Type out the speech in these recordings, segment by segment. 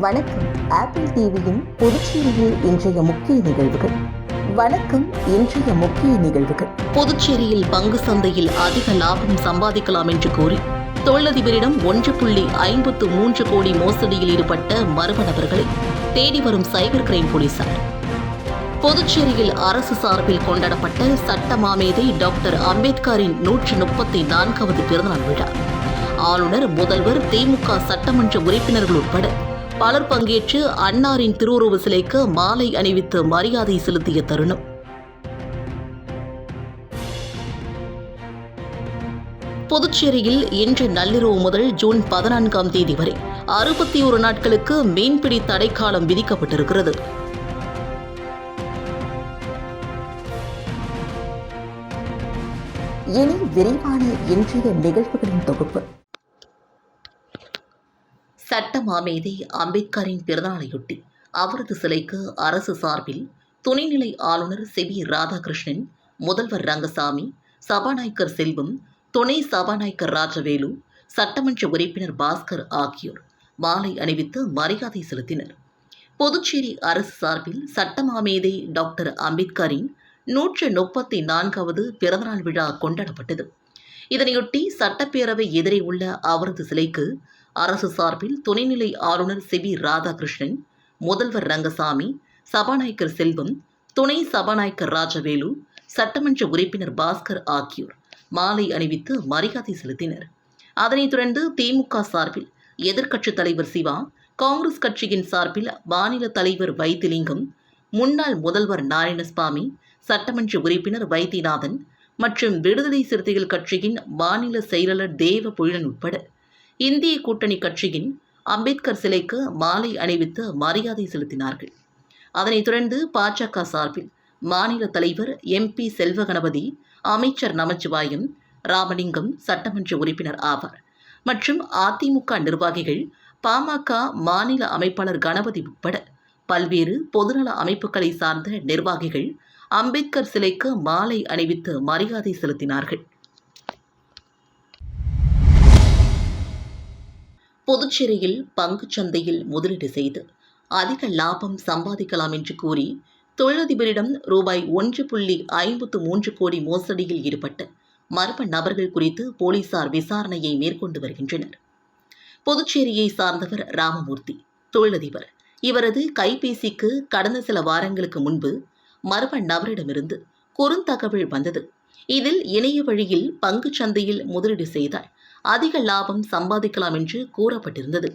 வணக்கம். ஆப்பிள் டிவியின் புதுச்சேரியில் இன்றைய முக்கிய நிகழ்வுகள். வணக்கம் இன்றைய முக்கிய நிகழ்வுகள். புதுச்சேரியில் பங்கு சந்தையில் அதிக லாபம் சம்பாதிக்கலாம் என்று கூறி தொழிலதிபரிடம் ஒன்று புள்ளி ஐம்பத்து மூன்று கோடி மோசடியில் ஈடுபட்ட மர்ம நபர்களை தேடி வரும் சைபர் கிரைம் போலீசார். புதுச்சேரியில் அரசு சார்பில் கொண்டாடப்பட்ட சட்ட மாமேதை டாக்டர் அம்பேத்கரின் நூற்று முப்பத்தி நான்காவது பிறந்தநாள் விழா. ஆளுநர் முதல்வர் திமுக சட்டமன்ற உறுப்பினர்கள் உட்பட பலர் பங்கேற்று அன்னாரின் திருவுருவ சிலைக்கு மாலை அணிவித்து மரியாதை செலுத்திய தருணம். புதுச்சேரியில் இன்று நள்ளிரவு முதல் ஜூன் பதினான்காம் தேதி வரை அறுபத்தி ஒரு நாட்களுக்கு மீன்பிடி தடைக்காலம் விதிக்கப்பட்டிருக்கிறது. இனி விரைவான இன்றைய நிகழ்வுகளின் தொகுப்பு. சட்ட மாமேதை அம்பேத்கரின் பிறந்தநாளையொட்டி அவரது சிலைக்கு அரசு சார்பில் துணைநிலை ஆளுநர் சி வி ராதாகிருஷ்ணன் முதல்வர் ரங்கசாமி சபாநாயகர் செல்வம் துணை சபாநாயகர் ராஜவேலு சட்டமன்ற உறுப்பினர் பாஸ்கர் ஆகியோர் மாலை அணிவித்து மரியாதை செலுத்தினர். புதுச்சேரி அரசு சார்பில் சட்ட மாமேதை டாக்டர் அம்பேத்கரின் நூற்று முப்பத்தி நான்காவது பிறந்தநாள் விழா கொண்டாடப்பட்டது. இதனையொட்டி சட்டப்பேரவை எதிரே உள்ள அவரது சிலைக்கு அரசு சார்பில் துணைநிலை ஆளுநர் சி. வி. ராதாகிருஷ்ணன் முதல்வர் ரங்கசாமி சபாநாயகர் செல்வம் துணை சபாநாயகர் ராஜவேலு சட்டமன்ற உறுப்பினர் பாஸ்கர் ஆகியோர் மாலை அணிவித்து மரியாதை செலுத்தினர். அதனைத் தொடர்ந்து திமுக சார்பில் எதிர்க்கட்சித் தலைவர் சிவா காங்கிரஸ் கட்சியின் சார்பில் மாநில தலைவர் வைத்திலிங்கம் முன்னாள் முதல்வர் நாராயணசாமி சட்டமன்ற உறுப்பினர் வைத்தியநாதன் மற்றும் விடுதலை சிறுத்தைகள் கட்சியின் மாநில செயலாளர் தேவ புழன் உட்பட இந்திய கூட்டணி கட்சியின் அம்பேத்கர் சிலைக்கு மாலை அணிவித்து மரியாதை செலுத்தினார்கள். அதனைத் தொடர்ந்து பாஜக சார்பில் மாநில தலைவர் எம்பி செல்வ கணபதி அமைச்சர் நமச்சிவாயம் ராமலிங்கம் சட்டமன்ற உறுப்பினர் ஆவார் மற்றும் அதிமுக நிர்வாகிகள் பாமக மாநில அமைப்பாளர் கணபதி உட்பட பல்வேறு பொதுநல அமைப்புகளை சார்ந்த நிர்வாகிகள் அம்பேத்கர் சிலைக்கு மாலை அணிவித்து மரியாதை செலுத்தினார்கள். புதுச்சேரியில் பங்குச் சந்தையில் முதலீடு செய்து அதிக லாபம் சம்பாதிக்கலாம் என்று கூறி தொழிலதிபரிடம் ரூபாய் ஒன்று புள்ளி ஐம்பத்து மூன்று கோடி மோசடியில் ஈடுபட்ட மர்ம நபர்கள் குறித்து போலீசார் விசாரணையை மேற்கொண்டு வருகின்றனர். புதுச்சேரியை சார்ந்தவர் ராமமூர்த்தி தொழிலதிபர். இவரது கைபேசிக்கு கடந்த சில வாரங்களுக்கு முன்பு மர்ம நபரிடமிருந்து குறுந்தகவல் வந்தது. இதில் இணைய வழியில் பங்குச் சந்தையில் முதலீடு செய்தால் அதிக லாபம் சம்பாதிக்கலாம் என்று கூறப்பட்டிருந்தது.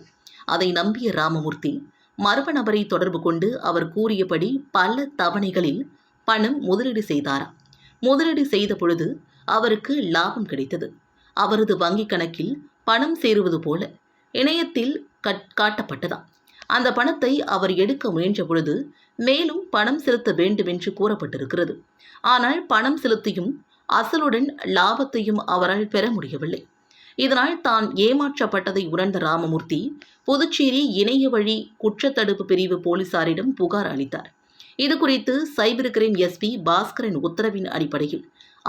அதை நம்பிய ராமமூர்த்தி மர்ம நபரை தொடர்பு கொண்டு அவர் கூறியபடி பல தவணைகளில் பணம் முதலீடு செய்தாராம் முதலீடு செய்த பொழுது அவருக்கு லாபம் கிடைத்தது. அவரது வங்கிக் கணக்கில் பணம் சேருவது போல இணையத்தில் கட் காட்டப்பட்டதாம் அந்த பணத்தை அவர் எடுக்க முயன்ற பொழுது மேலும் பணம் செலுத்த வேண்டும் என்று கூறப்பட்டிருக்கிறது. ஆனால் பணம் செலுத்தியும் அசலுடன் லாபத்தையும் அவரால் பெற முடியவில்லை. இதனால் தான் ஏமாற்றப்பட்டதை உணர்ந்த ராமமூர்த்தி புதுச்சேரி இணைய வழி குற்றத்தடுப்பு பிரிவு போலீசாரிடம் புகார் அளித்தார். இது குறித்து சைபர் கிரைம் எஸ்பி பாஸ்கரன் உத்தரவின் அடிப்படையில்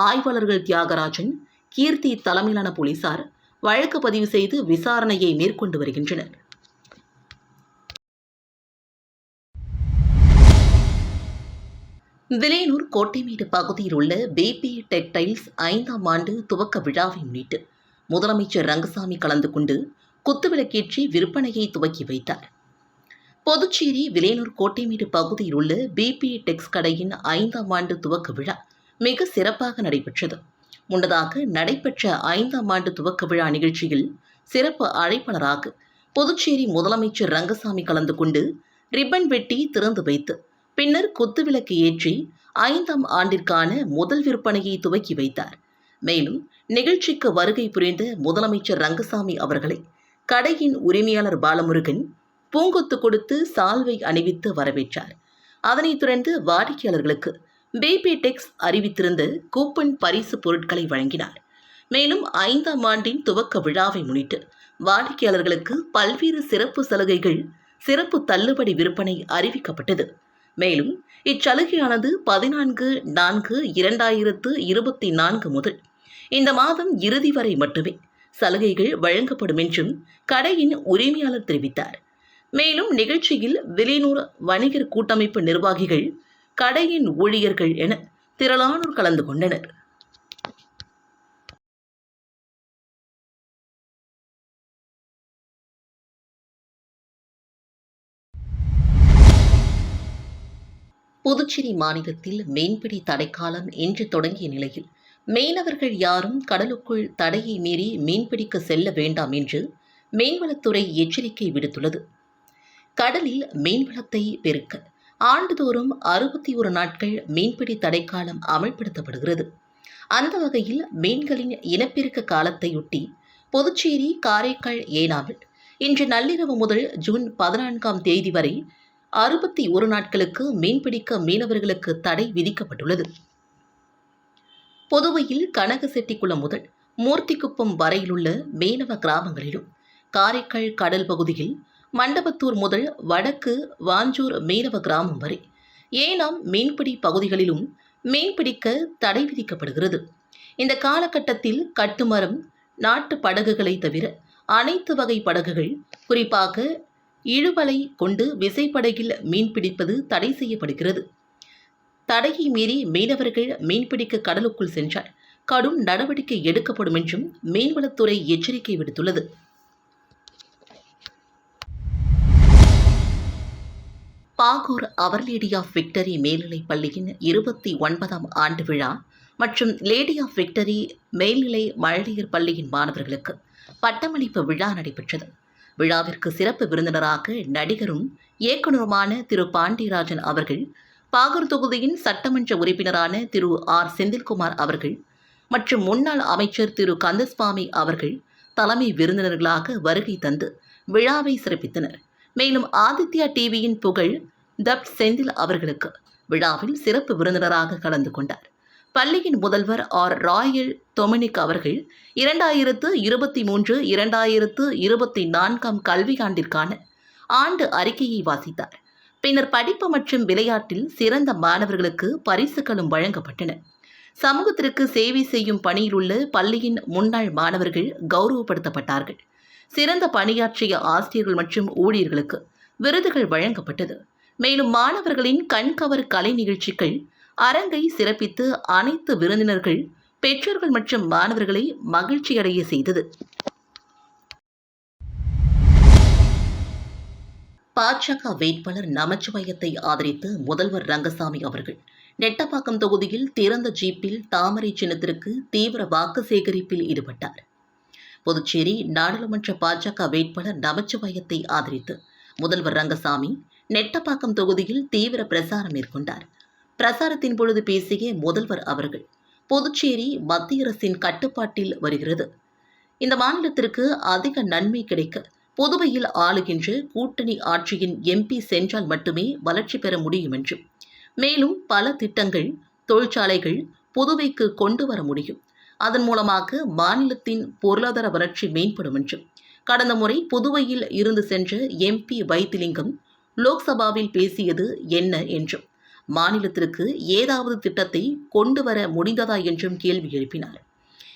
ஆய்வாளர்கள் தியாகராஜன் கீர்த்தி தலைமையிலான போலீசார் வழக்கு பதிவு செய்து விசாரணையை மேற்கொண்டு வருகின்றனர். விலையனூர் கோட்டைமேடு பகுதியில் உள்ள பேபி டெக்டைல்ஸ் ஐந்தாம் ஆண்டு துவக்க விழாவை முன்னிட்டு முதலமைச்சர் ரங்கசாமி கலந்து கொண்டு குத்துவிளக்கேற்றி விற்பனையை துவக்கி வைத்தார். புதுச்சேரி விலையனூர் கோட்டைமேடு பகுதியில் உள்ள பிபி டெக்ஸ் கடையின் ஐந்தாம் ஆண்டு துவக்க விழா மிக சிறப்பாக நடைபெற்றது. முன்னதாக நடைபெற்ற ஐந்தாம் ஆண்டு துவக்க விழா நிகழ்ச்சியில் சிறப்பு அழைப்பாளராக புதுச்சேரி முதலமைச்சர் ரங்கசாமி கலந்து கொண்டு ரிப்பன் வெட்டி திறந்து வைத்து பின்னர் குத்துவிளக்கு ஏற்றி ஐந்தாம் ஆண்டிற்கான முதல் விற்பனையை துவக்கி வைத்தார். மேலும் நிகழ்ச்சிக்கு வருகை புரிந்த முதலமைச்சர் ரங்கசாமி அவர்களை கடையின் உரிமையாளர் பாலமுருகன் பூங்கொத்து கொடுத்து சால்வை அணிவித்து வரவேற்றார். அதனைத் தொடர்ந்து வாடிக்கையாளர்களுக்கு பேபி டெக்ஸ் அறிவித்திருந்த கூப்பன் பரிசு பொருட்களை வழங்கினார். மேலும் ஐந்தாம் ஆண்டின் துவக்க விழாவை முன்னிட்டு வாடிக்கையாளர்களுக்கு பல்வேறு சிறப்பு சலுகைகள் சிறப்பு தள்ளுபடி விற்பனை அறிவிக்கப்பட்டது. மேலும் இச்சலுகையானது பதினான்கு நான்கு இரண்டாயிரத்து இருபத்தி நான்கு முதல் இந்த மாதம் இறுதி வரை மட்டுமே சலுகைகள் வழங்கப்படும் என்றும் கடையின் உரிமையாளர் தெரிவித்தார். மேலும் நிகழ்ச்சியில் வெளிநூர் வணிகர் கூட்டமைப்பு நிர்வாகிகள் கடையின் ஊழியர்கள் என திரளானோர் கலந்து கொண்டனர். புதுச்சேரி மாநிலத்தில் மீன்பிடி தடைக்காலம் இன்று தொடங்கிய நிலையில் மீனவர்கள் யாரும் கடலுக்குள் தடையை மீறி மீன்பிடிக்க செல்ல வேண்டாம் என்று மீன்வளத்துறை எச்சரிக்கை விடுத்துள்ளது. கடலில் மீன்வளத்தை பெருக்க ஆண்டுதோறும் அறுபத்தி ஒரு நாட்கள் மீன்பிடி தடைக்காலம் அமல்படுத்தப்படுகிறது. அந்த வகையில் மீன்களின் இனப்பெருக்க காலத்தையொட்டி புதுச்சேரி காரைக்கால் ஏனாவில் இன்று நள்ளிரவு முதல் ஜூன் பதினான்காம் தேதி வரை அறுபத்தி ஒரு நாட்களுக்கு மீன்பிடிக்க மீனவர்களுக்கு தடை விதிக்கப்பட்டுள்ளது. புதுவையில் கனகசெட்டிக்குளம் முதல் மூர்த்திக்குப்பம் வரையிலுள்ள மீனவ கிராமங்களிலும் காரைக்கால் கடல் பகுதியில் மண்டபத்தூர் முதல் வடக்கு வாஞ்சூர் மீனவ கிராமம் வரை ஏனாம் மீன்பிடி பகுதிகளிலும் மீன்பிடிக்க தடை விதிக்கப்படுகிறது. இந்த காலகட்டத்தில் கட்டுமரம் நாட்டு படகுகளை தவிர அனைத்து வகை படகுகள் குறிப்பாக இழுவலை கொண்டு விசைப்படகில் மீன்பிடிப்பது தடை செய்யப்படுகிறது. தடையை மீறி மீனவர்கள் மீன்பிடிக்க கடலுக்குள் சென்றால் கடும் நடவடிக்கை எடுக்கப்படும் என்றும் மீன்வளத்துறை எச்சரிக்கை விடுத்துள்ளது. Bahour our lady of victory மேல்நிலைப் பள்ளியின் இருபத்தி ஒன்பதாம் ஆண்டு விழா மற்றும் லேடி ஆஃப் விக்டரி மேல்நிலை மழலையர் பள்ளியின் மாணவர்களுக்கு பட்டமளிப்பு விழா நடைபெற்றது. விழாவிற்கு சிறப்பு விருந்தினராக நடிகரும் இயக்குனருமான திரு. பாண்டியராஜன் அவர்கள் பாகூர் தொகுதியின் சட்டமன்ற உறுப்பினரான திரு ஆர். செந்தில்குமார் அவர்கள் மற்றும் முன்னாள் அமைச்சர் திரு. கந்தசுவாமி அவர்கள் தலைமை விருந்தினர்களாக வருகை தந்து விழாவை சிறப்பித்தனர். மேலும் ஆதித்யா டிவியின் புகழ் தப் செந்தில் அவர்களுக்கு விழாவில் சிறப்பு விருந்தினராக கலந்து கொண்டார். பள்ளியின் முதல்வர் ஆர். ராயல் டொமினிக் அவர்கள் இரண்டாயிரத்து இருபத்தி மூன்று இரண்டாயிரத்து இருபத்தி நான்காம் கல்வியாண்டிற்கான ஆண்டு அறிக்கையை வாசித்தார். பின்னர் படிப்பு மற்றும் விளையாட்டில் சிறந்த மாணவர்களுக்கு பரிசுகளும் வழங்கப்பட்டன. சமூகத்திற்கு சேவை செய்யும் பணியில் உள்ள பள்ளியின் முன்னாள் மாணவர்கள் கௌரவப்படுத்தப்பட்டார்கள். சிறந்த பணியாற்றிய ஆசிரியர்கள் மற்றும் ஊழியர்களுக்கு விருதுகள் வழங்கப்பட்டது. மேலும் மாணவர்களின் கண்கவர் கலை நிகழ்ச்சிகள் அரங்கை சிறப்பித்து அனைத்து விருந்தினர்கள் பெற்றோர்கள் மற்றும் மாணவர்களை மகிழ்ச்சியடைய செய்தது. பாஜக வேட்பாளர் நமச்சிவாயத்தை ஆதரித்து முதல்வர் ரங்கசாமி அவர்கள். நெட்டப்பாக்கம் தொகுதியில் திறந்த ஜீப்பில் தாமரை சின்னத்திற்கு தீவிர வாக்கு சேகரிப்பில் ஈடுபட்டார். புதுச்சேரி நாடாளுமன்ற பாஜக வேட்பாளர் நமச்சிவாயத்தை ஆதரித்து முதல்வர் ரங்கசாமி நெட்டப்பாக்கம் தொகுதியில் தீவிர பிரசாரம் மேற்கொண்டார். பிரசாரத்தின் பொழுது பேசிய முதல்வர் அவர்கள் புதுச்சேரி மத்திய அரசின் கட்டுப்பாட்டில் வருகிறது. இந்த மாநிலத்திற்கு அதிக நன்மை கிடைக்க புதுவையில் ஆளுகின்ற கூட்டணி ஆட்சியின் எம்பி சென்றால் மட்டுமே வளர்ச்சி பெற முடியும் என்றும் மேலும் பல திட்டங்கள் தொழிற்சாலைகள் புதுவைக்கு கொண்டு வர முடியும். அதன் மூலமாக மாநிலத்தின் பொருளாதார வளர்ச்சி மேம்படும் என்றும் கடந்த முறை புதுவையில் இருந்து சென்ற எம்பி வைத்திலிங்கம் லோக்சபாவில் பேசியது என்ன என்றும் மாநிலத்திற்கு ஏதாவது திட்டத்தை கொண்டு வர முடிந்ததா என்றும் கேள்வி எழுப்பினார்.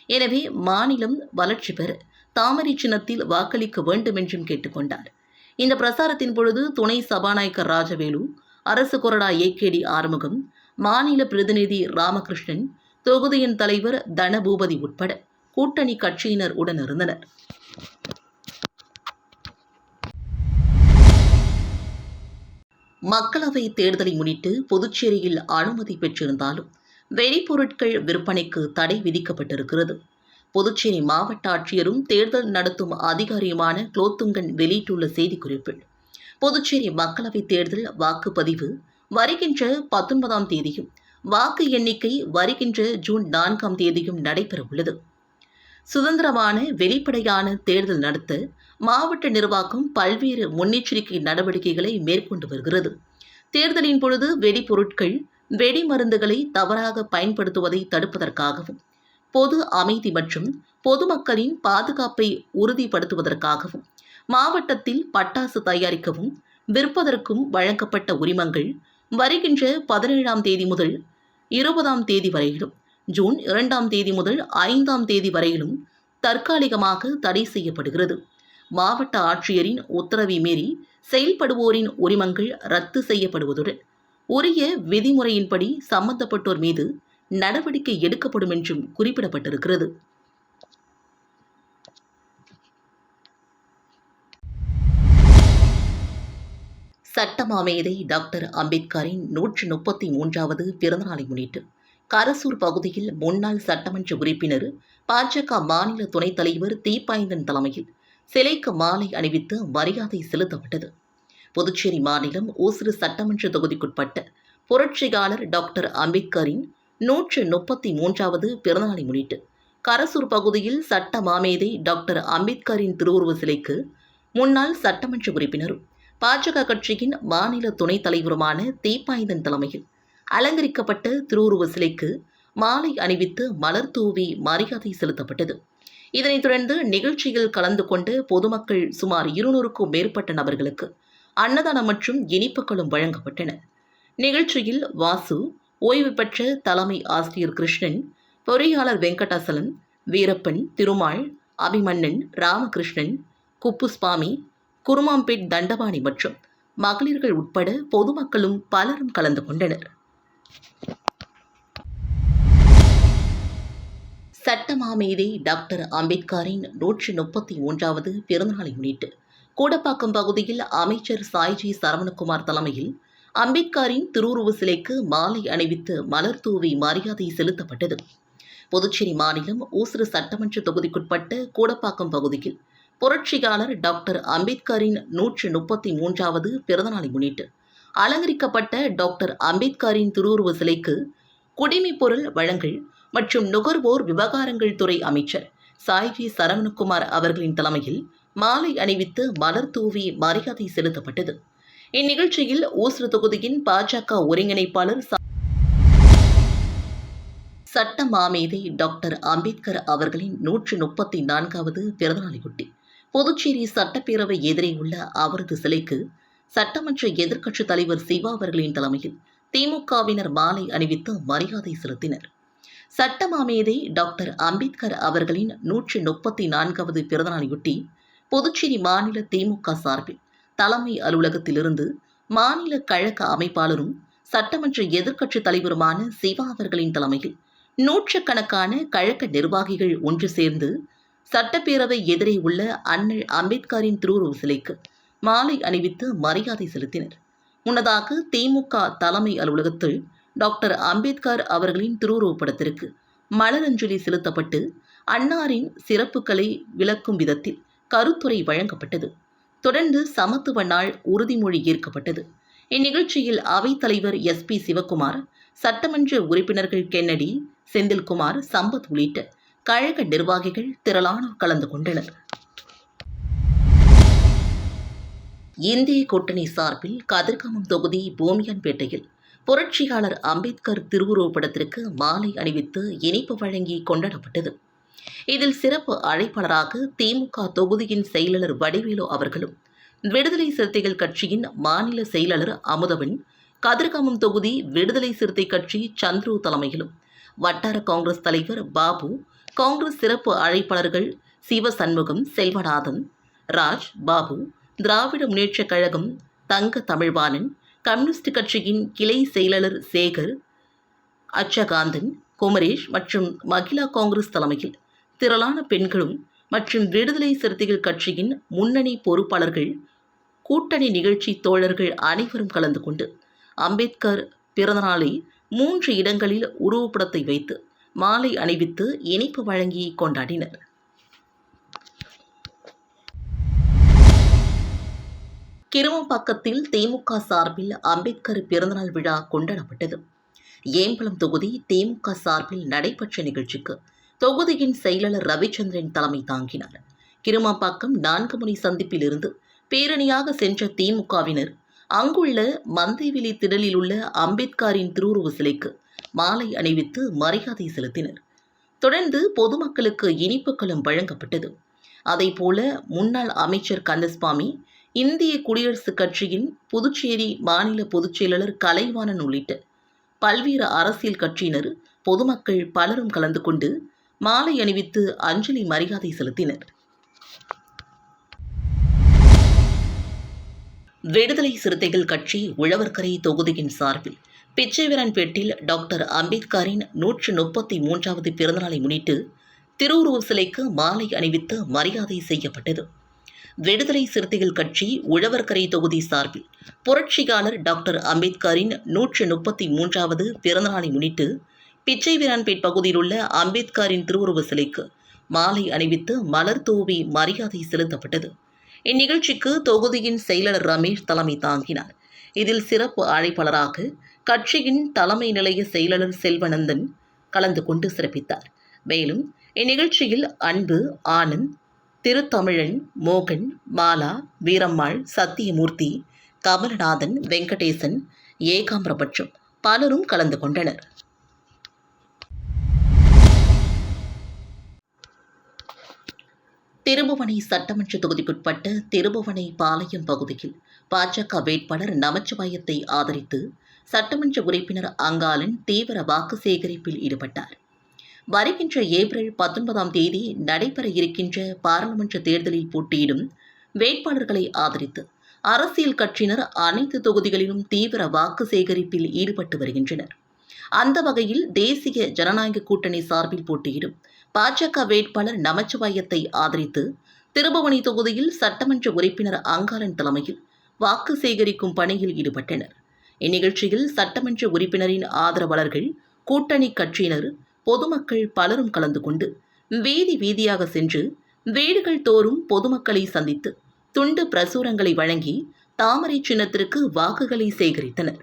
எனவே மாநிலம் வளர்ச்சி பெற தாமரை சின்னத்தில் வாக்களிக்க வேண்டும் என்றும் கேட்டுக்கொண்டார். இந்த பிரசாரத்தின் பொழுது துணை சபாநாயகர் ராஜவேலு அரசு கொறடா ஏகேடி ஆறுமுகம் மாநில பிரதிநிதி ராமகிருஷ்ணன் தொகுதியின் தலைவர் தனபூபதி உட்பட கூட்டணி கட்சியினர் உடனிருந்தனர் மக்களவை தேர்தலை முன்னிட்டு புதுச்சேரியில் அனுமதி பெற்றிருந்தாலும் வெடிப்பொருட்கள் விற்பனைக்கு தடை விதிக்கப்பட்டிருக்கிறது. புதுச்சேரி மாவட்ட ஆட்சியரும் தேர்தல் நடத்தும் அதிகாரியுமான குலோத்துங்கன் வெளியிட்டுள்ள செய்திக்குறிப்பில் புதுச்சேரி மக்களவைத் தேர்தல் வாக்குப்பதிவு வருகின்ற பத்தொன்பதாம் தேதியும் வாக்கு எண்ணிக்கை வருகின்ற ஜூன் நான்காம் தேதியும் நடைபெறவுள்ளது. சுதந்திரமான வெளிப்படையான தேர்தல் நடத்த மாவட்ட நிர்வாகம் பல்வேறு முன்னெச்சரிக்கை நடவடிக்கைகளை மேற்கொண்டு வருகிறது. தேர்தலின் பொழுது வெடிபொருட்கள் வெடி மருந்துகளை தவறாக பயன்படுத்துவதை தடுப்பதற்காகவும் பொது அமைதி மற்றும் பொதுமக்களின் பாதுகாப்பை உறுதிப்படுத்துவதற்காகவும் மாவட்டத்தில் பட்டாசு தயாரிக்கவும் விற்பதற்கும் வழங்கப்பட்ட உரிமங்கள் வருகின்ற பதினேழாம் தேதி முதல் இருபதாம் தேதி வரையிலும் ஜூன் இரண்டாம் தேதி முதல் ஐந்தாம் தேதி வரையிலும் தற்காலிகமாக தடை செய்யப்படுகிறது. மாவட்ட ஆட்சியரின் உத்தரவை மீறி செயல்படுவோரின் உரிமங்கள் ரத்து செய்யப்படுவதுடன் உரிய விதிமுறையின்படி சம்பந்தப்பட்டோர் மீது நடவடிக்கை எடுக்கப்படும் என்றும் குறிப்பிடப்பட்டிருக்கிறது. சட்டமாமேதை டாக்டர் அம்பேத்கரின் நூற்று முப்பத்தி மூன்றாவது பிறந்தநாளை முன்னிட்டு கரசூர் பகுதியில் முன்னாள் சட்டமன்ற உறுப்பினர் பாஜக மாநில துணைத் தலைவர் தீப்பாய்ந்தன் தலைமையில் சிலைக்கு மாலை அணிவித்து மரியாதை செலுத்தப்பட்டது. புதுச்சேரி மாநிலம் ஊசுறு சட்டமன்ற தொகுதிக்குட்பட்ட புரட்சியாளர் டாக்டர் அம்பேத்கரின் நூற்று முப்பத்தி மூன்றாவது பிறந்தநாளை முன்னிட்டு கரசூர் பகுதியில் சட்ட மாமேதை டாக்டர் அம்பேத்கரின் திருவுருவ சிலைக்கு முன்னாள் சட்டமன்ற உறுப்பினரும் பாஜக கட்சியின் மாநில துணைத் தலைவருமான தீப்பாய்ந்தன் தலைமையில் அலங்கரிக்கப்பட்ட திருவுருவ சிலைக்கு மாலை அணிவித்து மலர் தூவி மரியாதை செலுத்தப்பட்டது. இதனைத் தொடர்ந்து நிகழ்ச்சியில் கலந்து கொண்டு பொதுமக்கள் சுமார் இருநூறுக்கும் மேற்பட்ட நபர்களுக்கு அன்னதானம் மற்றும் இனிப்புகளும் வழங்கப்பட்டன. நிகழ்ச்சியில் வாசு ஓய்வு பெற்ற தலைமை ஆசிரியர் கிருஷ்ணன் பொறியாளர் வெங்கடாசலம் வீரப்பன் திருமால் அபிமன்னன் ராமகிருஷ்ணன் குப்புஸ்வாமி குருமாம்பேட் தண்டபாணி மற்றும் மகளிர்கள் உட்பட பொதுமக்களும் பலரும் கலந்து கொண்டனர். சட்டமாமேதை டாக்டர் அம்பேத்கரின் நூற்றி முப்பத்தி மூன்றாவது பிறந்தநாளை முன்னிட்டு கூடப்பாக்கம் பகுதியில் அமைச்சர் சாய்ஜி சரவணகுமார் தலைமையில் அம்பேத்கரின் திருவுருவ சிலைக்கு மாலை அணிவித்து மலர் தூவி மரியாதை செலுத்தப்பட்டது. புதுச்சேரி மாநிலம் ஊசுறு சட்டமன்ற தொகுதிக்குட்பட்ட கூடப்பாக்கம் பகுதியில் புரட்சியாளர் டாக்டர் அம்பேத்கரின் நூற்று முப்பத்தி மூன்றாவது பிறந்தநாளை முன்னிட்டு அலங்கரிக்கப்பட்ட டாக்டர் அம்பேத்கரின் திருவுருவ சிலைக்கு குடிமைப்பொருள் வழங்கல் மற்றும் நுகர்வோர் விவகாரங்கள் துறை அமைச்சர் சாய்ஜி சரவணகுமார் அவர்களின் தலைமையில் மாலை அணிவித்து மலர் தூவி மரியாதை செலுத்தப்பட்டது. இந்நிகழ்ச்சியில் ஊசுறு தொகுதியின் பாஜக ஒருங்கிணைப்பாளர் சட்ட மாமேதை டாக்டர் அம்பேத்கர் அவர்களின் நூற்று முப்பத்தி நான்காவது பிறந்தநாளையொட்டி புதுச்சேரி சட்டப்பேரவை எதிரே உள்ள அவரது சிலைக்கு சட்டமன்ற எதிர்க்கட்சித் தலைவர் சிவா அவர்களின் தலைமையில் திமுகவினர் மாலை அணிவித்து மரியாதை செலுத்தினர். சட்டமாமேதை டாக்டர் அம்பேத்கர் அவர்களின் நூற்று முப்பத்தி நான்காவது பிறந்தநாளையொட்டி புதுச்சேரி மாநில திமுக சார்பில் தலைமை அலுவலகத்திலிருந்து மாநில கழக அமைப்பாளரும் சட்டமன்ற எதிர்க்கட்சித் தலைவருமான சிவா அவர்களின் தலைமையில் நூற்றுக்கணக்கான கழக நிர்வாகிகள் ஒன்று சேர்ந்து சட்டப்பேரவை எதிரே உள்ள அண்ணல் அம்பேத்கரின் திருவுருவ சிலைக்கு மாலை அணிவித்து மரியாதை செலுத்தினர். முன்னதாக திமுக தலைமை அலுவலகத்தில் டாக்டர் அம்பேத்கர் அவர்களின் திருவுருவப்படத்திற்கு மலரஞ்சலி செலுத்தப்பட்டு அன்னாரின் சிறப்புகளை விளக்கும் விதத்தில் கருத்துரை வழங்கப்பட்டது. தொடர்ந்து சமத்துவ நாள் உறுதிமொழி ஏற்கப்பட்டது. இந்நிகழ்ச்சியில் அவைத்தலைவர் எஸ் பி சிவகுமார் சட்டமன்ற உறுப்பினர்கள் கென்னடி செந்தில்குமார் சம்பத் உள்ளிட்ட கழக நிர்வாகிகள் திரளானோர் கலந்து கொண்டனர். இந்திய கூட்டணி சார்பில் கதிர்காமம் தொகுதி பூமியான்பேட்டையில் புரட்சியாளர் அம்பேத்கர் திருவுருவப்படத்திற்கு மாலை அணிவித்து இனிப்பு வழங்கி கொண்டாடப்பட்டது. இதில் சிறப்பு அழைப்பாளராக திமுக தொகுதியின் செயலாளர் வடிவேலு அவர்களும் விடுதலை சிறுத்தைகள் கட்சியின் மாநில செயலாளர் அமுதவன் கதிர்காமம் தொகுதி விடுதலை சிறுத்தை கட்சி சந்துரு தலைமையிலும் வட்டார காங்கிரஸ் தலைவர் பாபு காங்கிரஸ் சிறப்பு அழைப்பாளர்கள் சிவ சண்முகம் செல்வநாதன் ராஜ் பாபு திராவிட முன்னேற்றக் கழகம் தங்க தமிழ்வாணன் கம்யூனிஸ்ட் கட்சியின் கிளை செயலாளர் சேகர் அச்சகாந்தன் குமரேஷ் மற்றும் மகிழா காங்கிரஸ் தலைமையில் திரளான பெண்களும் மற்றும் விடுதலை சிறுத்தைகள் கட்சியின் முன்னணி பொறுப்பாளர்கள் கூட்டணி நிகழ்ச்சி தோழர்கள் அனைவரும் கலந்து கொண்டு அம்பேத்கர் பிறந்தநாளை மூன்று இடங்களில் உருவப்படத்தை வைத்து மாலை அணிவித்து இனிப்பு வழங்கி கொண்டாடினர். கிருமம்பாக்கத்தில் திமுக சார்பில் அம்பேத்கர் பிறந்தநாள் விழா கொண்டாடப்பட்டது. ஏம்பலம் தொகுதி திமுக சார்பில் நடைபெற்ற நிகழ்ச்சிக்கு தொகுதியின் செயலாளர் ரவிச்சந்திரன் தலைமை தாங்கினார். கிருமாம்பாக்கம் நான்கு முனை சந்திப்பிலிருந்து பேரணியாக சென்ற திமுகவினர் அங்குள்ள மந்தைவெளி திடலில் உள்ள அம்பேத்கரின் திருவுருவ சிலைக்கு மாலை அணிவித்து மரியாதை செலுத்தினர். தொடர்ந்து பொதுமக்களுக்கு இனிப்புகளும் வழங்கப்பட்டது. அதேபோல முன்னாள் அமைச்சர் கந்தசுவாமி இந்திய குடியரசுக் கட்சியின் புதுச்சேரி மாநில பொதுச் செயலாளர் கலைவாணன் உள்ளிட்ட பல்வேறு அரசியல் கட்சியினர் பொதுமக்கள் பலரும் கலந்து கொண்டு மாலை அணிவித்து அஞ்சலி மரியாதை செலுத்தினர். விடுதலை சிறுத்தைகள் கட்சி உழவர்கரை தொகுதியின் சார்பில் பிச்சைவரன்பேட்டில் டாக்டர் அம்பேத்கரின் நூற்று முப்பத்தி மூன்றாவது பிறந்தநாளை முன்னிட்டு திருவுருவ சிலைக்கு மாலை அணிவித்து மரியாதை செய்யப்பட்டது. விடுதலை சிறுத்தைகள் கட்சி உழவர்கரை தொகுதி சார்பில் புரட்சியாளர் டாக்டர் அம்பேத்கரின் நூற்று முப்பத்தி மூன்றாவது பிறந்தநாளை முன்னிட்டு பிச்சை பிச்சைவீரன்பேட் பகுதியில் உள்ள அம்பேத்கரின் திருவுருவ சிலைக்கு மாலை அணிவித்து மலர் தூவி மரியாதை செலுத்தப்பட்டது. இந்நிகழ்ச்சிக்கு தொகுதியின் செயலாளர் ரமேஷ் தலைமை தாங்கினார். இதில் சிறப்பு அழைப்பாளராக கட்சியின் தலைமை நிலைய செயலாளர் செல்வனந்தன் கலந்து கொண்டு சிறப்பித்தார். மேலும் இந்நிகழ்ச்சியில் அன்பு ஆனந்த் திருத்தமிழன் மோகன் மாலா வீரம்மாள் சத்தியமூர்த்தி கமலநாதன் வெங்கடேசன் ஏகாம்பரபட்சம் பலரும் கலந்து கொண்டனர். திருபுவனை சட்டமன்ற தொகுதிக்குட்பட்ட திருபுவனை பாளையம் பகுதியில் பாஜக வேட்பாளர் நமச்சிவாயத்தை ஆதரித்து சட்டமன்ற உறுப்பினர் அங்காலன் தீவிர வாக்கு சேகரிப்பில் ஈடுபட்டார். வருகின்ற ஏப்ரல் பத்தொன்பதாம் தேதி நடைபெற இருக்கின்ற பாராளுமன்ற தேர்தலில் போட்டியிடும் வேட்பாளர்களை ஆதரித்து அரசியல் கட்சியினர் அனைத்து தொகுதிகளிலும் தீவிர வாக்கு சேகரிப்பில் ஈடுபட்டு வருகின்றனர். அந்த வகையில் தேசிய ஜனநாயக கூட்டணி சார்பில் போட்டியிடும் பாஜக வேட்பாளர் நமச்சிவாயத்தை ஆதரித்து திருபுவனை தொகுதியில் சட்டமன்ற உறுப்பினர் அங்காளன் தலைமையில் வாக்கு சேகரிக்கும் பணியில் ஈடுபட்டனர். இந்நிகழ்ச்சியில் சட்டமன்ற உறுப்பினரின் ஆதரவாளர்கள் கூட்டணி கட்சியினர் பொதுமக்கள் பலரும் கலந்து கொண்டு வீதி வீதியாக சென்று வீடுகள் தோறும் பொதுமக்களை சந்தித்து துண்டு பிரசுரங்களை வழங்கி தாமரை சின்னத்திற்கு வாக்குகளை சேகரித்தனர்.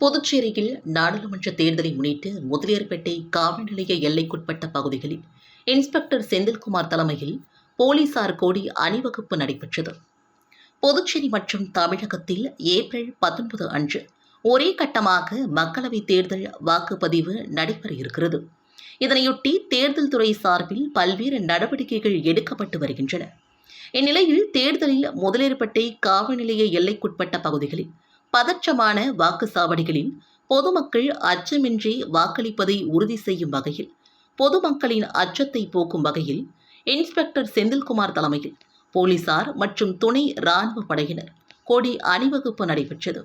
புதுச்சேரியில் நாடாளுமன்ற தேர்தலை முன்னிட்டு முதலியார்பேட்டை காவல் நிலைய எல்லைக்குட்பட்ட பகுதிகளில் இன்ஸ்பெக்டர் செந்தில்குமார் தலைமையில் போலீசார் கோடி அணிவகுப்பு நடைபெற்றது. புதுச்சேரி மற்றும் தமிழகத்தில் ஏப்ரல் பத்தொன்பது அன்று ஒரே கட்டமாக மக்களவைத் தேர்தல் வாக்குப்பதிவு நடைபெற இருக்கிறது. இதனையொட்டி தேர்தல் துறை சார்பில் பல்வேறு நடவடிக்கைகள் எடுக்கப்பட்டு வருகின்றன. இந்நிலையில் தேர்தலில் முதலேற்பட்டை காவல் நிலைய எல்லைக்குட்பட்ட பகுதிகளில் பதற்றமான வாக்குச்சாவடிகளில் பொதுமக்கள் அச்சமின்றி வாக்களிப்பதை உறுதி செய்யும் வகையில் பொதுமக்களின் அச்சத்தை போக்கும் வகையில் இன்ஸ்பெக்டர் செந்தில்குமார் தலைமையில் போலீசார் மற்றும் துணை ராணுவ படையினர் கொடி அணிவகுப்பு நடைபெற்றது.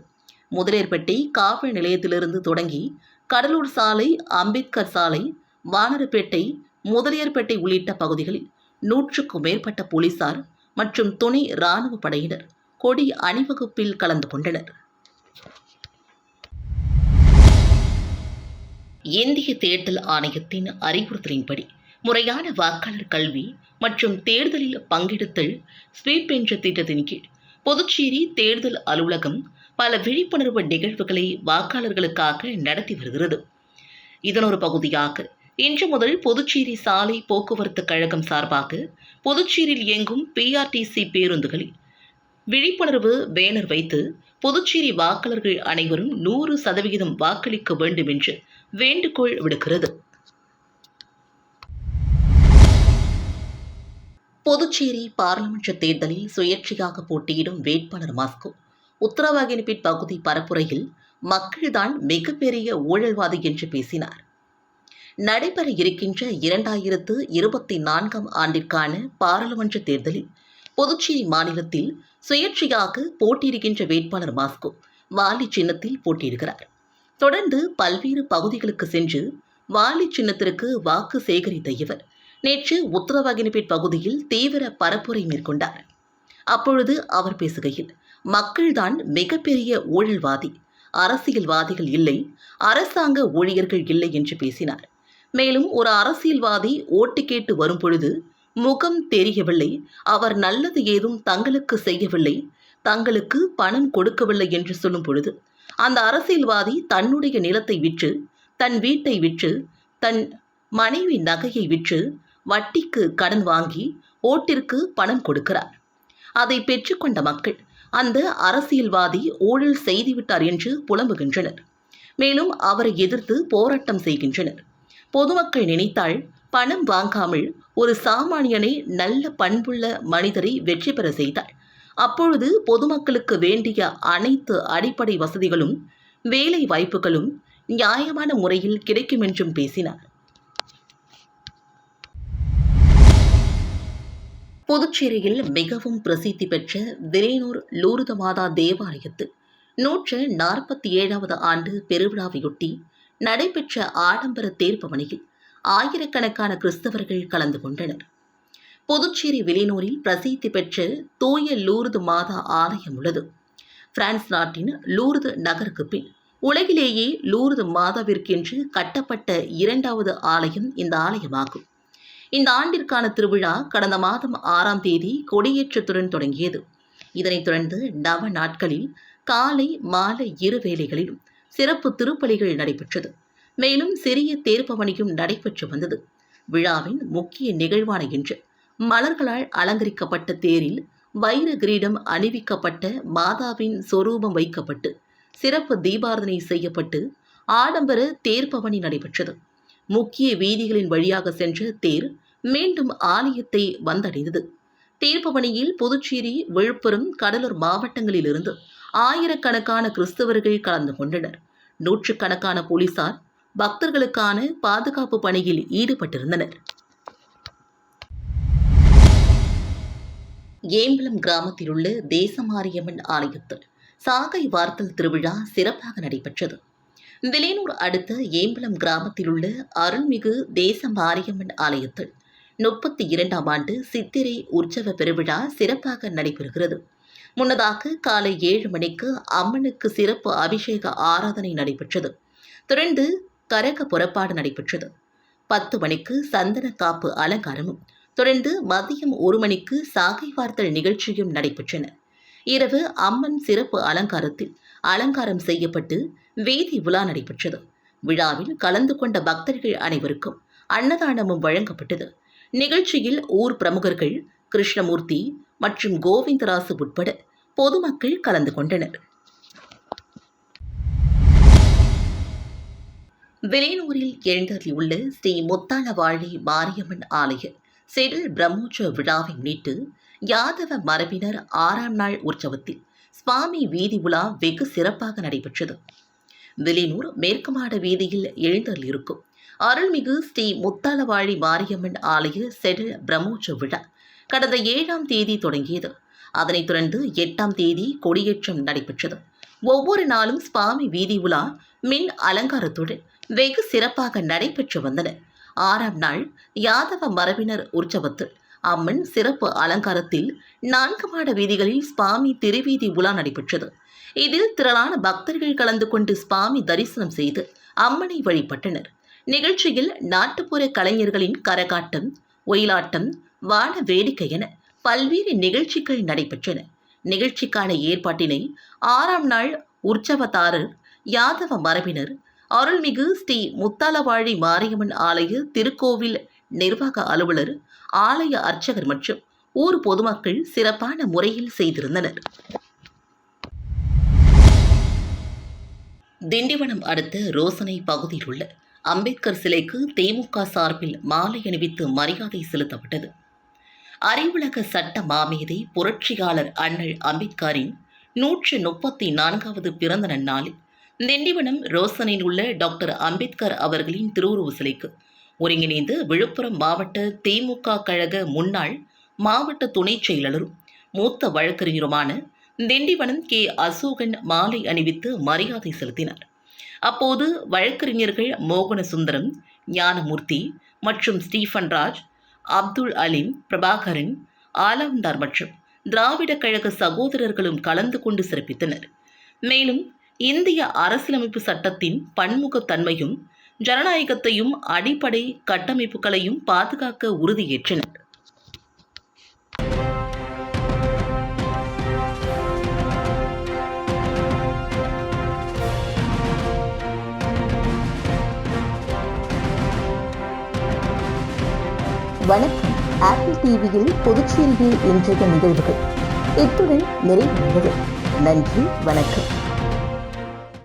முதலியர்பட்டி காவல் நிலையத்திலிருந்து தொடங்கி கடலூர் சாலை அம்பேத்கர் சாலை வானரப்பேட்டை முதலியார்பேட்டை உள்ளிட்ட பகுதிகளில் நூற்றுக்கும் மேற்பட்ட போலீசார் மற்றும் துணை ராணுவ படையினர் கொடி அணிவகுப்பில் கலந்து கொண்டனர். இந்திய தேர்தல் ஆணையத்தின் அறிவுறுத்தலின்படி முறையான வாக்காளர் கல்வி மற்றும் தேர்தலில் பங்கெடுத்தல் ஸ்வீப் என்ற திட்டத்தின் கீழ் புதுச்சேரி தேர்தல் அலுவலகம் பல விழிப்புணர்வு நிகழ்வுகளை வாக்காளர்களுக்காக நடத்தி வருகிறது. இதன் ஒரு பகுதியாக இன்று முதல் புதுச்சேரி சாலை போக்குவரத்து கழகம் சார்பாக புதுச்சேரியில் இயங்கும் பிஆர்டிசி பேருந்துகளில் விழிப்புணர்வு பேனர் வைத்து புதுச்சேரி வாக்காளர்கள் அனைவரும் நூறு சதவிகிதம் வாக்களிக்க வேண்டும் என்று வேண்டுகோள் விடுக்கிறது. புதுச்சேரி பாராளுமன்ற தேர்தலில் சுயேட்சையாக போட்டியிடும் வேட்பாளர் மாஸ்கோ. உத்தரவாகினிபிட் பகுதி பரப்புரையில் மக்கள்தான் மிகப்பெரிய ஊழல்வாதி என்று பேசினார். நடைபெற இருக்கின்ற இரண்டாயிரத்து இருபத்தி நான்காம் ஆண்டிற்கான பாராளுமன்ற தேர்தலில் புதுச்சேரி மாநிலத்தில் சுயேட்சையாக போட்டியிடுகின்ற வேட்பாளர் மாஸ்கோ மாலி சின்னத்தில் போட்டியிடுகிறார். தொடர்ந்து பல்வேறு பகுதிகளுக்கு சென்று வாலி சின்னத்திற்கு வாக்கு சேகரித்த இவர் நேற்று உத்தரவாகினிபேட் பகுதியில் தீவிர பரப்புரை மேற்கொண்டார். அப்பொழுது அவர் பேசுகையில் மக்கள்தான் மிகப்பெரிய ஊழல்வாதி அரசியல்வாதிகள் இல்லை அரசாங்க ஊழியர்கள் இல்லை என்று பேசினார். மேலும் ஒரு அரசியல்வாதி ஓட்டு கேட்டு வரும் பொழுது முகம் தெரியவில்லை அவர் நல்லது ஏதும் தங்களுக்கு செய்யவில்லை தங்களுக்கு பணம் கொடுக்கவில்லை என்று சொல்லும் பொழுது அந்த அரசியல்வாதி தன்னுடைய நிலத்தை விற்று தன் வீட்டை விற்று தன் மனைவி நகையை விற்று வட்டிக்கு கடன் வாங்கி ஓட்டிற்கு பணம் கொடுக்கிறார். அதை பெற்றுக்கொண்ட மக்கள் அந்த அரசியல்வாதி ஊழல் செய்துவிட்டார் என்று புலம்புகின்றனர். மேலும் அவரை எதிர்த்து போராட்டம் செய்கின்றனர். பொதுமக்கள் நினைத்தால் பணம் வாங்காமல் ஒரு சாமானியனை நல்ல பண்புள்ள மனிதரை வெற்றி பெற செய்தாள் அப்பொழுது பொதுமக்களுக்கு வேண்டிய அனைத்து அடிப்படை வசதிகளும் வேலை வாய்ப்புகளும் நியாயமான முறையில் கிடைக்கும் என்றும் பேசினார். புதுச்சேரியில் மிகவும் பிரசித்தி பெற்ற விரேனூர் லூர்த மாதா தேவாலயத்தில் நூற்று நாற்பத்தி ஏழாவது ஆண்டு பெருவிழாவையொட்டி நடைபெற்ற ஆடம்பர தேர்ப்பவனியில் ஆயிரக்கணக்கான கிறிஸ்தவர்கள் கலந்து கொண்டனர். புதுச்சேரி வெளியூரில் பிரசித்தி பெற்ற தூய லூர்து மாதா ஆலயம் உள்ளது. பிரான்ஸ் நாட்டின் லூர்து நகருக்கு பின் உலகிலேயே லூர்து மாதாவிற்கென்று கட்டப்பட்ட இரண்டாவது ஆலயம் இந்த ஆலயமாகும். இந்த ஆண்டிற்கான திருவிழா கடந்த மாதம் ஆறாம் தேதி கொடியேற்றத்துடன் தொடங்கியது. இதனைத் தொடர்ந்து நவ நாட்களில் காலை மாலை இரு வேளைகளிலும் சிறப்பு திருப்பலிகள் நடைபெற்றது. மேலும் சிறிய தேர்ப்பவனியும் நடைபெற்று வந்தது. விழாவின் முக்கிய நிகழ்வான இன்று மலர்களால் அலங்கரிக்கப்பட்ட தேரில் வைர கிரீடம் அணிவிக்கப்பட்ட மாதாவின் சொரூபம் வைக்கப்பட்டு சிறப்பு தீபாரதனை செய்யப்பட்டு ஆடம்பர தேர்ப்பவனி நடைபெற்றது. முக்கிய வீதிகளின் வழியாக சென்ற தேர் மீண்டும் ஆலயத்தை வந்தடைந்தது. தேர்ப்பவனியில் புதுச்சேரி விழுப்புரம் கடலூர் மாவட்டங்களிலிருந்து ஆயிரக்கணக்கான கிறிஸ்தவர்கள் கலந்து கொண்டனர். நூற்றுக்கணக்கான போலீசார் பக்தர்களுக்கான பாதுகாப்பு பணியில் ஈடுபட்டிருந்தனர். ஏம்பலம் கிராமத்தில் உள்ள தேசமாரியம்மன் ஆலயத்தில் சாகை வார்த்தல் திருவிழா சிறப்பாக நடைபெற்றது. விலையனூர் அடுத்த ஏம்பலம் கிராமத்தில் உள்ள அருள்மிகு தேசமாரியம்மன் ஆலயத்தில் முப்பத்தி இரண்டாம் ஆண்டு சித்திரை உற்சவ பெருவிழா சிறப்பாக நடைபெறுகிறது. முன்னதாக காலை ஏழு மணிக்கு அம்மனுக்கு சிறப்பு அபிஷேக ஆராதனை நடைபெற்றது. தொடர்ந்து கரக புறப்பாடு நடைபெற்றது. பத்து மணிக்கு சந்தன காப்பு அலங்காரமும் தொடர்ந்து மதியம் ஒரு மணிக்கு சாகை வார்த்தல் நிகழ்ச்சியும் நடைபெற்றன. இரவு அம்மன் சிறப்பு அலங்காரத்தில் அலங்காரம் செய்யப்பட்டு வீதி உலா நடைபெற்றது. விழாவில் கலந்து கொண்ட பக்தர்கள் அனைவருக்கும் அன்னதானமும் வழங்கப்பட்டது. நிகழ்ச்சியில் ஊர் பிரமுகர்கள் கிருஷ்ணமூர்த்தி மற்றும் கோவிந்தராசு உட்பட பொதுமக்கள் கலந்து கொண்டனர். விலையனூரில் எழுந்தருளியுள்ள ஸ்ரீ முத்தாளவாழி மாரியம்மன் ஆலய செடில் பிரம்மோற்சவ விழாவை முன்னிட்டு யாதவ மரபினர் ஆறாம் நாள் உற்சவத்தில் சுவாமி வீதி உலா வெகு சிறப்பாக நடைபெற்றது. விலையனூர் மேற்கு மாட வீதியில் எழுந்தல் இருக்கும். அருள்மிகு ஸ்ரீ முத்தாலவாழி மாரியம்மன் ஆலய செடில் பிரம்மோற்சவ விழா கடந்த ஏழாம் தேதி தொடங்கியது. அதனைத் தொடர்ந்து எட்டாம் தேதி கொடியேற்றம் நடைபெற்றது. ஒவ்வொரு நாளும் சுவாமி வீதி உலா மின் அலங்காரத்துடன் வெகு சிறப்பாக நடைபெற்று வந்தன. ஆறாம் நாள் யாதவ மரபினர் உற்சவத்தில் அம்மன் சிறப்பு அலங்காரத்தில் நான்கு மாட வீதிகளில் சுவாமி திருவீதி உலா நடைபெற்றது. இதில் திரளான பக்தர்கள் கலந்து கொண்டு சுவாமி தரிசனம் செய்து அம்மனை வழிபட்டனர். நிகழ்ச்சியில் நாட்டுப்புற கலைஞர்களின் கரகாட்டம் ஒயிலாட்டம் வான வேடிக்கை என பல்வேறு நிகழ்ச்சிகள் நடைபெற்றன. நிகழ்ச்சிக்கான ஏற்பாட்டினை ஆறாம் நாள் உற்சவதாரர் யாதவ மரபினர் அருள்மிகு ஸ்ரீ முத்தாலவாழி மாரியம்மன் ஆலய திருக்கோவில் நிர்வாக அலுவலர் ஆலய அர்ச்சகர் மற்றும் ஊர் பொதுமக்கள் சிறப்பான முறையில் செய்திருந்தனர். திண்டிவனம் அடுத்த ரோசனை பகுதியில் உள்ள அம்பேத்கர் சிலைக்கு திமுக சார்பில் மாலை அணிவித்து மரியாதை செலுத்தப்பட்டது. அறிவுலக சட்ட மாமேதை புரட்சியாளர் அண்ணல் அம்பேத்கரின் நூற்று முப்பத்தி நான்காவது பிறந்த நன்னாளில் திண்டிவனம் ரோசனில் உள்ள டாக்டர் அம்பேத்கர் அவர்களின் திருவுருவ சிலைக்கு ஒருங்கிணைந்து விழுப்புரம் மாவட்ட திமுக கழக முன்னாள் மாவட்ட துணைச் செயலாளரும் மூத்த வழக்கறிஞருமான திண்டிவனம் கே. அசோகன் மாலை அணிவித்து மரியாதை செலுத்தினார். அப்போது வழக்கறிஞர்கள் மோகன சுந்தரம் ஞானமூர்த்தி மற்றும் ஸ்டீஃபன் ராஜ் அப்துல் அலீம் பிரபாகரன் ஆலம்தார் மற்றும் திராவிட கழக சகோதரர்களும் கலந்து கொண்டு சிறப்பித்தனர். மேலும் இந்திய அரசியலமைப்பு சட்டத்தின் பன்முகத்தன்மையும் ஜனநாயகத்தையும் அடிப்படை கட்டமைப்புகளையும் பாதுகாக்க உறுதியேற்றனர். வணக்கம். ஆப்பிள் டிவியில் புதுச்சேரியில் இன்றைய நிகழ்வுகள். இத்துடன் நிறைவடைந்தது நன்றி வணக்கம்.